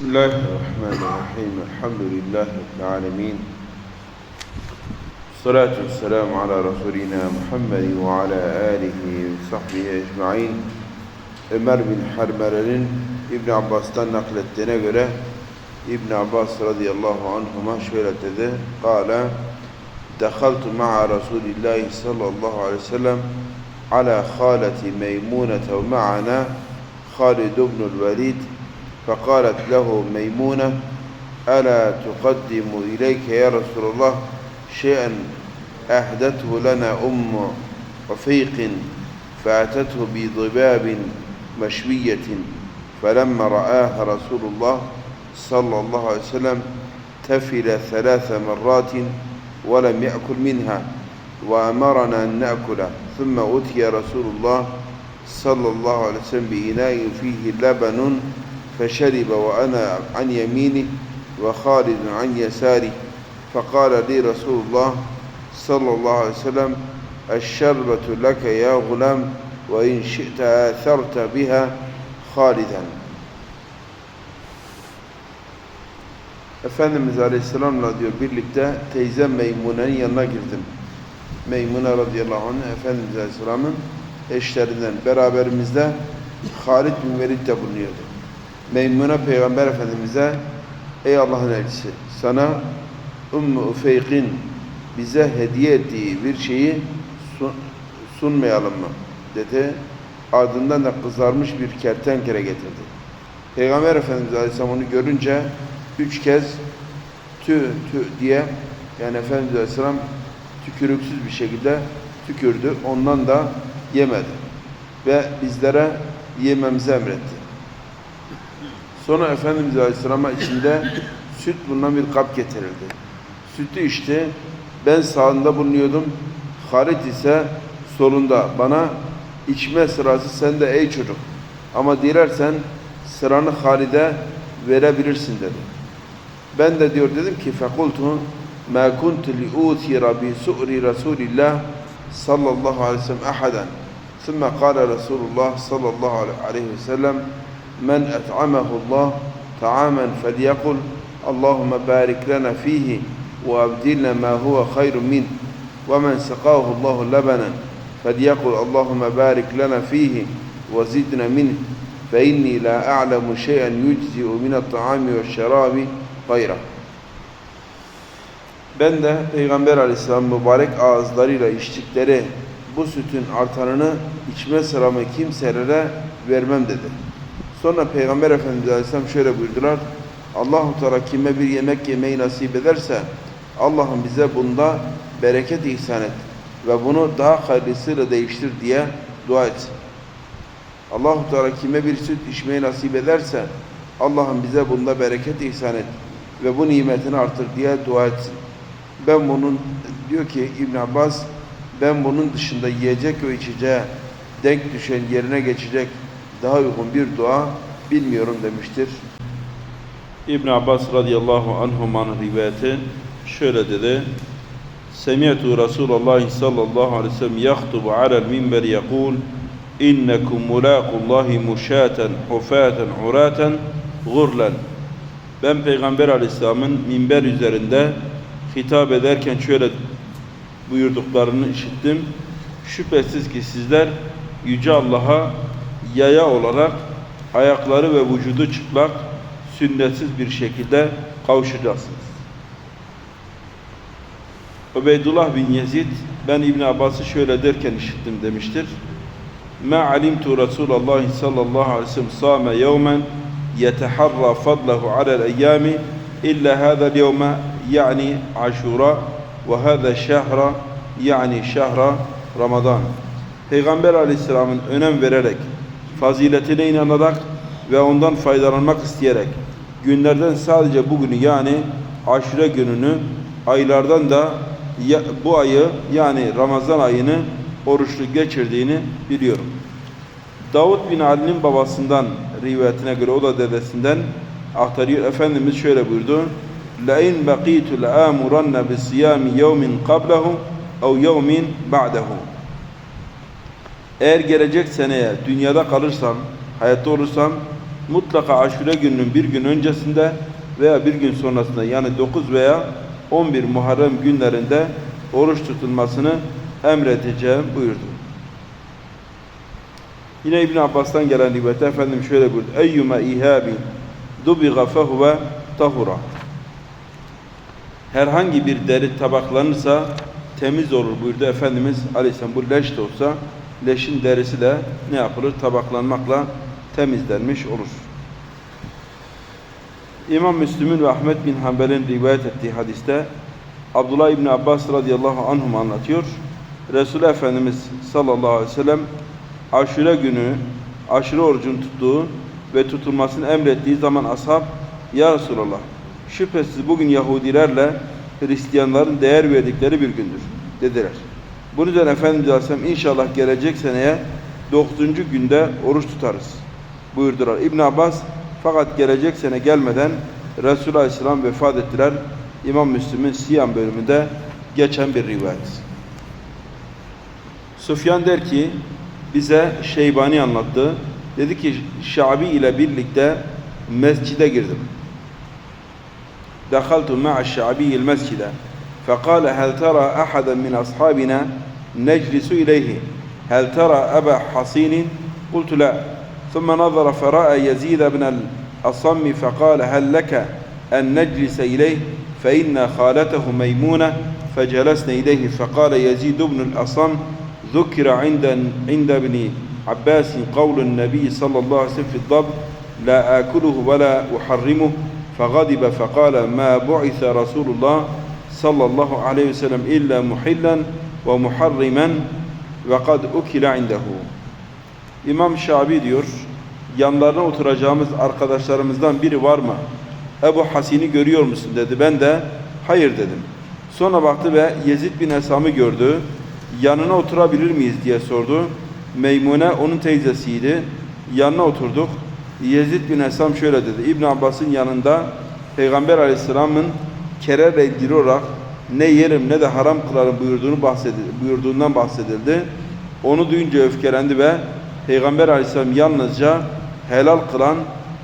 بسم الله الرحمن الرحيم. الحمد لله رب العالمين. الصلاة والسلام على رسولنا محمد وعلى آله وصحبه أجمعين. Ömer bin Harmere'nin İbn Abbas'tan naklettiğine göre İbn Abbas radıyallahu anhuma şöyle dedi. Kale دخلت مع رسول الله صلى الله عليه وسلم على خالة ميمونة ومعنا خالد بن الوليد فقالت له ميمونة ألا تقدم إليك يا رسول الله شيئا؟ أهدته لنا أم رفيق فأتته بضباب مشوية فلما رآها رسول الله صلى الله عليه وسلم تفل ثلاث مرات ولم يأكل منها وأمرنا أن نأكل. ثم أتي رسول الله صلى الله عليه وسلم بإناء فيه لبن فشرب وأنا عن يمينه وخالد عن يساره فقال لي رسول الله صلى الله عليه وسلم الشربة لك يا غلام وإن شئت آثرت بها خالدا Efendimiz Aleyhisselam'la diyor birlikte teyzem Meymune'nin yanına girdim. Meymune radıyallahu anh Efendimiz Aleyhisselam'ın eşlerinden beraberimizde Halid bin Velid de bulunuyordu. Meymune Peygamber Efendimiz'e Ey Allah'ın elçisi sana Ümmü Ufeyk'in bize hediye ettiği bir şeyi sun- sunmayalım mı? dedi. Ardından da kızarmış bir kertenkele getirdi. Peygamber Efendimiz Aleyhisselam onu görünce üç kez tü tü diye yani Efendimiz Aleyhisselam tükürüksüz bir şekilde tükürdü. Ondan da yemedi. Ve bizlere yememizi emretti. Sonra Efendimiz Aleyhisselam'a içinde süt bulunan bir kap getirildi. Sütü içti. Ben sağında bulunuyordum. Halit ise solunda. Bana içme sırası sende ey çocuk. Ama dilersen sıranı Halid'e verebilirsin dedi. Ben de diyor dedim ki fekultu ma kuntu li utira bi su'ri Rasulillah sallallahu aleyhi ve sellem ahaden. Sümme kâle Resulullah sallallahu aleyhi ve sellem من أطعمه الله طعاما فليقل اللهم بارك لنا فيه وأبدلنا ما هو خير منه ومن سقاه الله لبنا فليقل اللهم بارك لنا فيه وزدنا منه فإني لا أعلم شيئا يجزئ من الطعام والشراب غيره Ben de Peygamber Aleyhisselam mübarek ağızlarıyla içtikleri bu sütün artanını içme sıramı kimselere vermem dedi. Sonra Peygamber Efendimiz Aleyhisselam şöyle buyurdular. Allahu Teala kime bir yemek yemeyi nasip ederse Allah'ım bize bunda bereket ihsan et ve bunu daha hayırlısıyla değiştir diye dua etsin. Allahu Teala kime bir süt içmeyi nasip ederse Allah'ım bize bunda bereket ihsan et ve bu nimetini artır diye dua etsin. Ben bunun diyor ki İbn Abbas ben bunun dışında yiyecek ve içeceğe denk düşen yerine geçecek daha uygun bir dua bilmiyorum demiştir. İbn Abbas radıyallahu anhumanın rivayeti şöyle dedi. Semi'tu Resulullah sallallahu aleyhi ve sellem yahtubu alel minber yekul innekum mulaqullahi muşaten hufaten uraten gurlen ben Peygamber Aleyhisselam'ın minber üzerinde hitap ederken şöyle buyurduklarını işittim. Şüphesiz ki sizler Yüce Allah'a yaya olarak ayakları ve vücudu çıplak, sünnetsiz bir şekilde kavuşacaksınız. Ubeydullah bin Yezid ben İbn Abbas'ı şöyle derken işittim demiştir. Ma alimtu Resulullah sallallahu aleyhi ve sellem sâme yevmen yeteharra fadlahu alel eyyami illa hâzel yevme yani aşura ve hâze şehra yani şehra Ramazan. Peygamber aleyhisselamın önem vererek, faziletine inanarak ve ondan faydalanmak isteyerek günlerden sadece bugünü yani aşure gününü aylardan da ya- bu ayı yani Ramazan ayını oruçlu geçirdiğini biliyorum. Davud bin Ali'nin babasından rivayetine göre o da dedesinden aktarıyor. Efendimiz şöyle buyurdu. لَاِنْ بَقِيتُ لَآمُرَنَّ بِصِيَامِ يَوْمٍ قَبْلَهُ اَوْ يَوْمٍ بَعْدَهُ eğer gelecek seneye dünyada kalırsam, hayatta olursam mutlaka aşure gününün bir gün öncesinde veya bir gün sonrasında yani 9 veya 11 Muharrem günlerinde oruç tutulmasını emredeceğim buyurdu. Yine İbn Abbas'tan gelen rivayette efendim şöyle buyurdu. Eyyuma ihabi dubiga fehuve tahura. Herhangi bir deri tabaklanırsa temiz olur buyurdu Efendimiz Aleyhisselam. Bu leş de olsa leşin derisi de ne yapılır? Tabaklanmakla temizlenmiş olur. İmam Müslim'in ve Ahmet bin Hanbel'in rivayet ettiği hadiste Abdullah İbni Abbas radıyallahu anhum anlatıyor. Resul Efendimiz sallallahu aleyhi ve sellem aşure günü aşure orucun tuttuğu ve tutulmasını emrettiği zaman ashab Ya Resulallah şüphesiz bugün Yahudilerle Hristiyanların değer verdikleri bir gündür dediler. Bunun üzerine Efendimiz Aleyhisselam inşallah gelecek seneye 9. günde oruç tutarız buyurdular. ibn Abbas fakat gelecek sene gelmeden Resulü Aleyhisselam vefat ettiler. İmam Müslim'in Siyan bölümünde geçen bir rivayet. Sufyan der ki bize Şeybani anlattı. Dedi ki Şabi ile birlikte mescide girdim. Dehaltu ma'a Şabi il mescide. فقال هل ترى أحدا من أصحابنا نجلس إليه؟ هل ترى أبا حصين؟ قلت لا. ثم نظر فرأى يزيد بن الأصم فقال هل لك أن نجلس إليه؟ فإن خالته ميمونة فجلسنا إليه. فقال يزيد بن الأصم ذكر عند عند ابن عباس قول النبي صلى الله عليه وسلم في الضب لا آكله ولا أحرمه. فغضب فقال ما بعث رسول الله؟ sallallahu aleyhi ve sellem illa muhillen ve muharrimen ve kad ukila indehu. İmam Şabi diyor, yanlarına oturacağımız arkadaşlarımızdan biri var mı? Ebu Hasin'i görüyor musun dedi. Ben de hayır dedim. Sonra baktı ve Yezid bin Esam'ı gördü. Yanına oturabilir miyiz diye sordu. Meymune onun teyzesiydi. Yanına oturduk. Yezid bin Esam şöyle dedi. İbn Abbas'ın yanında Peygamber Aleyhisselam'ın kererle ilgili olarak ne yerim ne de haram kılarım buyurduğunu bahsedildi, buyurduğundan bahsedildi. Onu duyunca öfkelendi ve Peygamber Aleyhisselam yalnızca helal kılan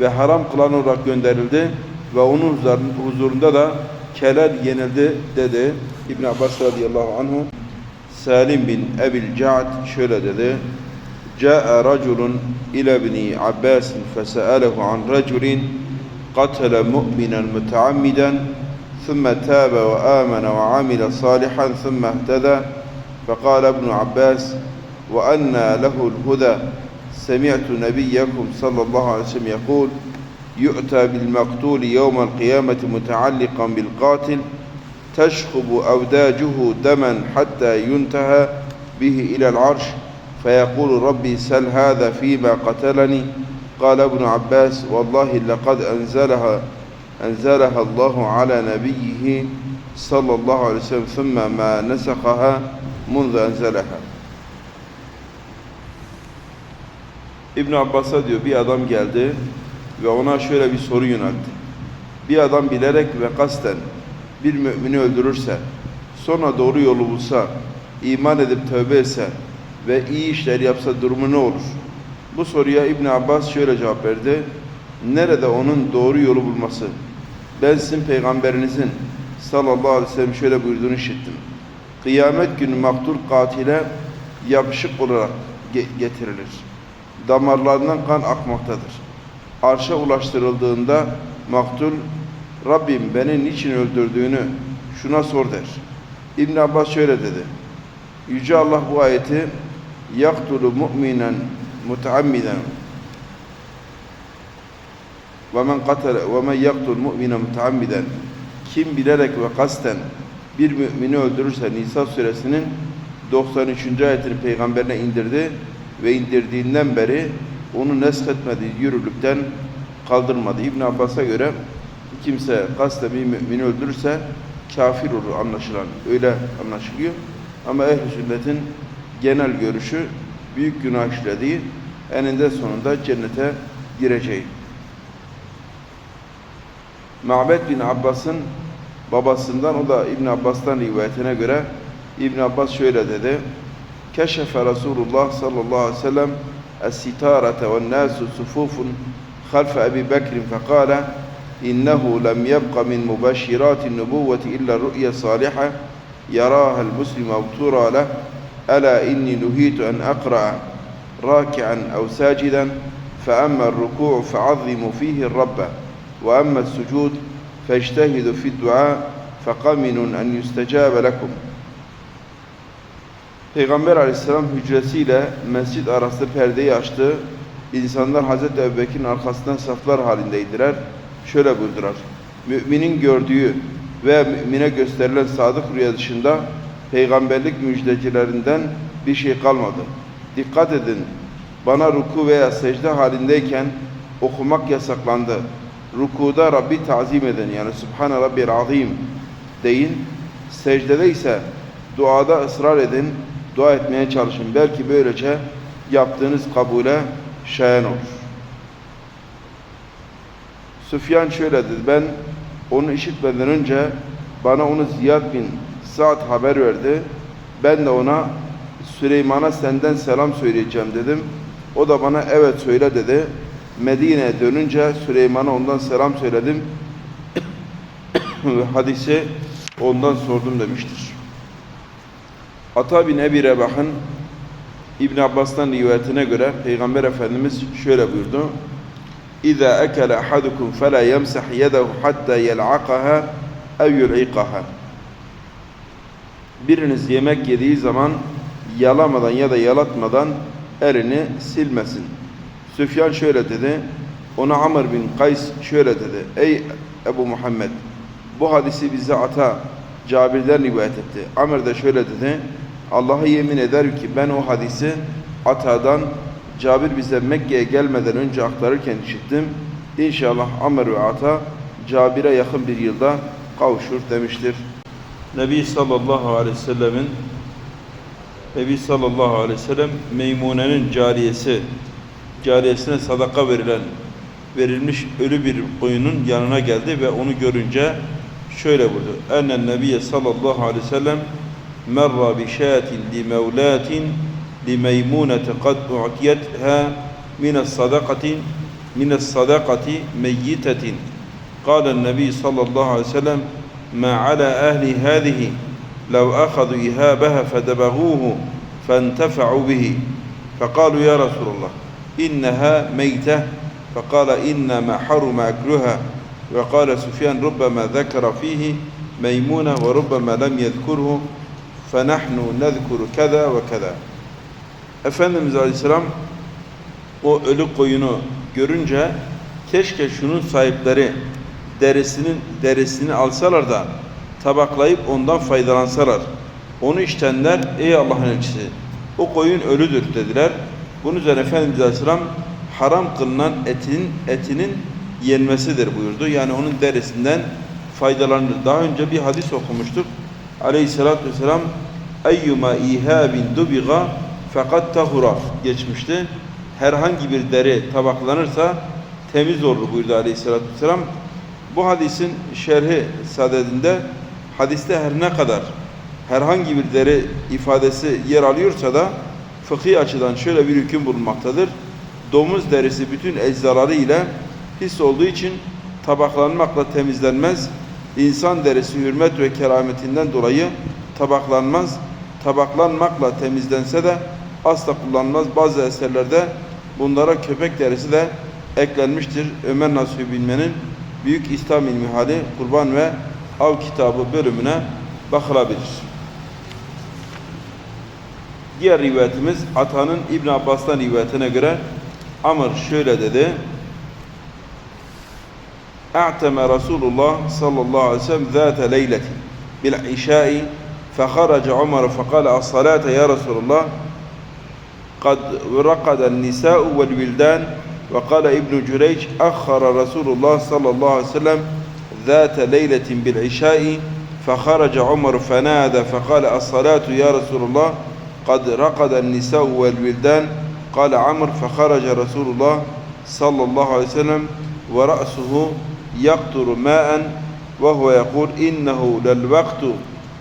ve haram kılan olarak gönderildi ve onun huzurunda da keler yenildi dedi. İbn Abbas radıyallahu anhu Salim bin Ebil Ca'd şöyle dedi. جاء رجل إلى ابن عباس فسأله عن رجل قتل مؤمنا متعمدا ثم تاب وآمن وعمل صالحا ثم اهتدى. فقال ابن عباس وأنى له الهدى. سمعت نبيكم صلى الله عليه وسلم يقول يؤتى بالمقتول يوم القيامة متعلقا بالقاتل تشخب أوداجه دما حتى ينتهى به إلى العرش. فيقول ربي سل هذا فيما قتلني. قال ابن عباس والله لقد أنزلها أنزلها الله على نبيه صلى الله عليه وسلم ثم ما نسخها منذ أنزلها İbn Abbas'a diyor bir adam geldi ve ona şöyle bir soru yöneltti. Bir adam bilerek ve kasten bir mümini öldürürse, sonra doğru yolu bulsa, iman edip tövbe etse ve iyi işler yapsa durumu ne olur? Bu soruya İbn Abbas şöyle cevap verdi. Nerede onun doğru yolu bulması? ben sizin peygamberinizin sallallahu aleyhi ve sellem şöyle buyurduğunu işittim. Kıyamet günü maktul katile yapışık olarak ge- getirilir. Damarlarından kan akmaktadır. Arşa ulaştırıldığında maktul Rabbim beni niçin öldürdüğünü şuna sor der. İbn Abbas şöyle dedi. Yüce Allah bu ayeti yaktulu mu'minen mutaammiden katale ve men yaktul mu'minen mutaammiden kim bilerek ve kasten bir mümini öldürürse Nisa suresinin 93. ayetini peygamberine indirdi ve indirdiğinden beri onu nesketmediği yürürlükten kaldırmadı. İbn Abbas'a göre kimse kasten bir mümini öldürürse kafir olur anlaşılan. Öyle anlaşılıyor. Ama ehl sünnetin genel görüşü büyük günah işlediği eninde sonunda cennete gireceği. Ma'bed bin Abbas'ın babasından o da İbn Abbas'tan rivayetine göre İbn Abbas şöyle dedi. Keşefe Resulullah sallallahu aleyhi ve sellem es-sitarete ve nasu sufufun أبي بكر فقال إنه لم يبق من مبشرات النبوة إلا الرؤيا الصالحة يراها المسلم أو ترى له ألا إني نهيت أن أقرأ راكعا أو ساجدا فأما الركوع فعظموا فيه الرب وأما السجود فاجتهدوا في الدعاء فقمن أن يستجاب لكم Peygamber aleyhisselam hücresiyle mescid arası perdeyi açtı. İnsanlar Hazreti Ebubekir'in arkasından saflar halindeydiler. Şöyle buyurdular. Müminin gördüğü ve mümine gösterilen sadık rüya dışında peygamberlik müjdecilerinden bir şey kalmadı. Dikkat edin. Bana ruku veya secde halindeyken okumak yasaklandı. Rukuda Rabbi tazim edin yani Subhane Rabbil Azim deyin. Secdede ise duada ısrar edin, dua etmeye çalışın. Belki böylece yaptığınız kabule şayan olur. Süfyan şöyle dedi, ben onu işitmeden önce bana onu Ziyad bin Sa'd haber verdi. Ben de ona Süleyman'a senden selam söyleyeceğim dedim. O da bana evet söyle dedi. Medine'ye dönünce Süleyman'a ondan selam söyledim. Ve hadisi ondan sordum demiştir. Ata bin Ebi Rebah'ın İbn Abbas'tan rivayetine göre Peygamber Efendimiz şöyle buyurdu. İza ekele ahadukum fela yemsah yedehu hatta yel'akaha ev yul'ikaha. Biriniz yemek yediği zaman yalamadan ya da yalatmadan elini silmesin. Süfyan şöyle dedi. Ona Amr bin Kays şöyle dedi. Ey Ebu Muhammed bu hadisi bize ata Cabir'den rivayet etti. Amr de şöyle dedi. Allah'a yemin eder ki ben o hadisi atadan Cabir bize Mekke'ye gelmeden önce aktarırken işittim. İnşallah Amr ve ata Cabir'e yakın bir yılda kavuşur demiştir. Nebi sallallahu aleyhi ve sellemin Nebi sallallahu aleyhi ve sellem Meymune'nin cariyesi cariyesine sadaka verilen verilmiş ölü bir koyunun yanına geldi ve onu görünce şöyle buyurdu. Ennen nebiye sallallahu aleyhi ve sellem merra bi şatin li mevlatin li meymunete kad u'tiyetha min sadakatin min sadakati meyyitetin قال النبي صلى الله عليه وسلم ما على أهل هذه لو أخذوا إهابها فدبغوه فانتفعوا به فقالوا يا رسول الله inneha meyteh fekale inneme harume ekluha ve kâle Süfyan rubbeme zekere fihi meymune ve rubbeme lem yezkurhu fenahnu nezkuru keda ve keda Efendimiz Aleyhisselam o ölü koyunu görünce keşke şunun sahipleri derisinin derisini alsalar da tabaklayıp ondan faydalansalar. Onu iştenler ey Allah'ın elçisi o koyun ölüdür dediler. Bunun üzerine Efendimiz Aleyhisselam haram kılınan etin etinin yenmesidir buyurdu. Yani onun derisinden faydalanır. Daha önce bir hadis okumuştuk. Aleyhisselatü Vesselam eyyuma ihabin dubiga fakat tahura geçmişti. Herhangi bir deri tabaklanırsa temiz olur buyurdu Aleyhisselatü Vesselam. Bu hadisin şerhi sadedinde hadiste her ne kadar herhangi bir deri ifadesi yer alıyorsa da fıkhi açıdan şöyle bir hüküm bulunmaktadır. Domuz derisi bütün eczaları ile pis olduğu için tabaklanmakla temizlenmez. İnsan derisi hürmet ve kerametinden dolayı tabaklanmaz. Tabaklanmakla temizlense de asla kullanılmaz. Bazı eserlerde bunlara köpek derisi de eklenmiştir. Ömer Nasuhi Bilmen'in Büyük İslam İlmi Hali Kurban ve Av kitabı bölümüne bakılabilir. Diğer rivayetimiz Ata'nın İbn Abbas'tan rivayetine göre Amr şöyle dedi. اعتم رسول الله صلى الله عليه وسلم ذات ليلة بالعشاء فخرج عمر فقال الصلاة يا رسول الله قد رقد النساء والولدان وقال ابن جريج أخر رسول الله صلى الله عليه وسلم ذات ليلة بالعشاء فخرج عمر فنادى فقال الصلاة يا رسول الله قد رقد النساء والولدان قال عمرو فخرج رسول الله صلى الله عليه وسلم ورأسه يقطر ماء وهو يقول إنه للوقت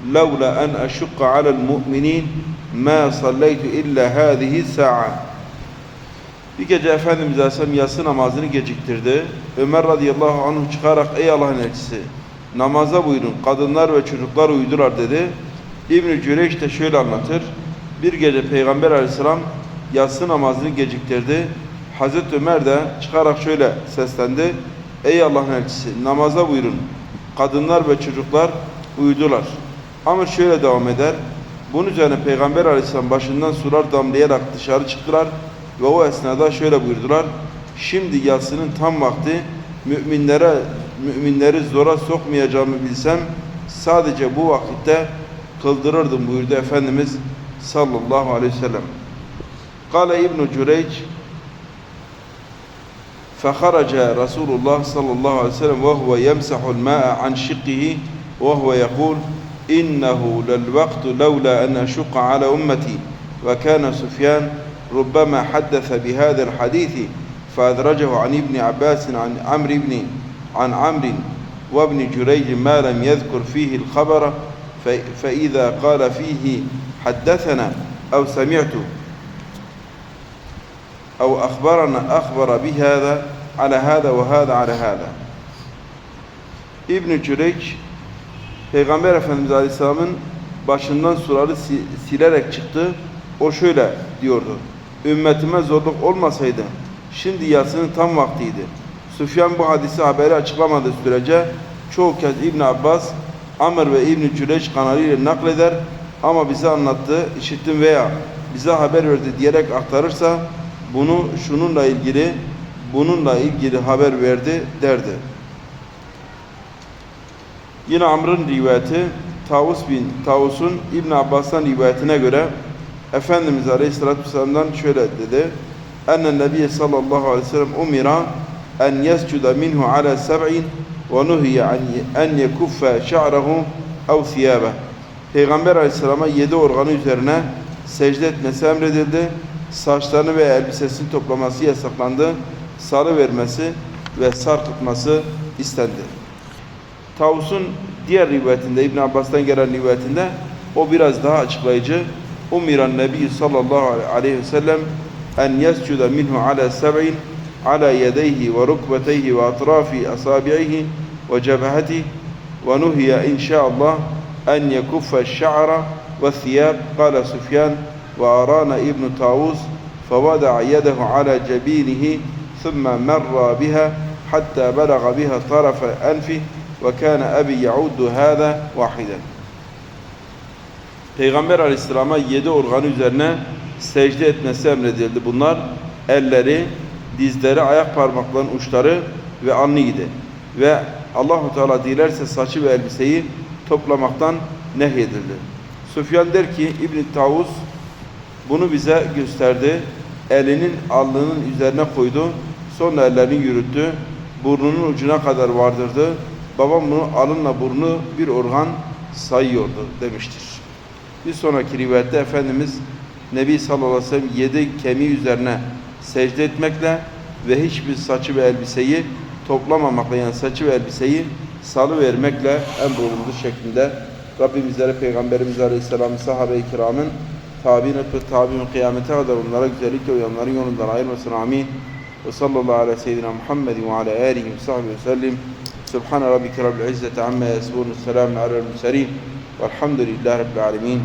لولا أن أشق على المؤمنين ما صليت إلا هذه الساعة Bir gece Efendimiz Aleyhisselam yatsı namazını geciktirdi. Ömer radıyallahu anh çıkarak ey Allah'ın elçisi namaza buyurun kadınlar ve çocuklar uyudular dedi. İbn-i Cüreyş de şöyle anlatır. Bir gece Peygamber Aleyhisselam yatsı namazını geciktirdi. Hazreti Ömer de çıkarak şöyle seslendi. Ey Allah'ın elçisi namaza buyurun. Kadınlar ve çocuklar uyudular. Ama şöyle devam eder. Bunun üzerine Peygamber Aleyhisselam başından sular damlayarak dışarı çıktılar ve o esnada şöyle buyurdular. Şimdi yatsının tam vakti müminlere müminleri zora sokmayacağımı bilsem sadece bu vakitte kıldırırdım buyurdu Efendimiz sallallahu aleyhi ve sellem. Kale İbn-i Cüreyç فخرج رسول الله صلى الله عليه وسلم وهو يمسح الماء عن شقه وهو يقول إنه للوقت لولا أن أشق على أمتي وكان سفيان ربما حدث بهذا الحديث فأدرجه عن ابن عباس عن عمرو بن عن عمرو وابن جريج ما لم يذكر فيه الخبر فإذا قال فيه حدثنا أو سمعت أو أخبرنا أخبر بهذا على هذا وهذا على هذا İbn-i Cüreyç Peygamber Efendimiz Aleyhisselam'ın başından suları si- silerek çıktı. O şöyle diyordu. Ümmetime zorluk olmasaydı şimdi yatsının tam vaktiydi. Süfyan bu hadisi haberi açıklamadığı sürece çoğu kez İbn Abbas, Amr ve İbn Cüreyç kanalıyla nakleder ama bize anlattı, işittim veya bize haber verdi diyerek aktarırsa bunu şununla ilgili bununla ilgili haber verdi derdi. Yine Amr'ın rivayeti Tavus bin Tavus'un İbn Abbas'tan rivayetine göre Efendimiz Aleyhisselatü Vesselam'dan şöyle dedi. Ennen Nebiye sallallahu aleyhi ve sellem umira yescuda minhu ala seb'in ve nuhiye en yekuffe şa'rahu ev thiyabe. Peygamber Aleyhisselam'a yedi organı üzerine secde etmesi emredildi. Saçlarını ve elbisesini toplaması yasaklandı. Salı vermesi ve sarkıtması istendi. Tavus'un diğer rivayetinde İbn Abbas'tan gelen rivayetinde o biraz daha açıklayıcı. Umiran Nebi sallallahu aleyhi ve sellem en yescuda minhu ala seb'in على يديه وركبتيه وأطراف أصابعه وجبهته ونهي إن شاء الله أن يكف الشعر والثياب قال سفيان وأرانا ابن طاووس فوضع يده على جبينه ثم مر بها حتى بلغ بها طرف أنفه وكان أبي يعود هذا واحدا Peygamber Aleyhisselam'a yedi organı üzerine secde etmesi emredildi. Bunlar elleri, dizleri, ayak parmaklarının uçları ve alnıydı. Ve Allahu Teala dilerse saçı ve elbiseyi toplamaktan nehyedildi. Süfyan der ki İbn Tavus bunu bize gösterdi. Elinin alnının üzerine koydu. Sonra ellerini yürüttü. Burnunun ucuna kadar vardırdı. Babam bunu alınla burnu bir organ sayıyordu demiştir. Bir sonraki rivayette Efendimiz Nebi sallallahu aleyhi ve sellem yedi kemiği üzerine secde etmekle ve hiçbir saçı ve elbiseyi toplamamakla yani saçı ve elbiseyi salı vermekle emrolundu şeklinde Rabbim bizlere Peygamberimiz Aleyhisselam'ın sahabe-i kiramın tabi'in ve tabi'in kıyamete kadar onlara güzellikle uyanların yolundan ayırmasın amin. Ve sallallahu ve seyyidina Muhammedin ve ala alihi ve sahbihi ve sellim. Subhane rabbike rabbil izzeti amma yasifun. Selamun alel murselin. Velhamdülillahi rabbil alemin.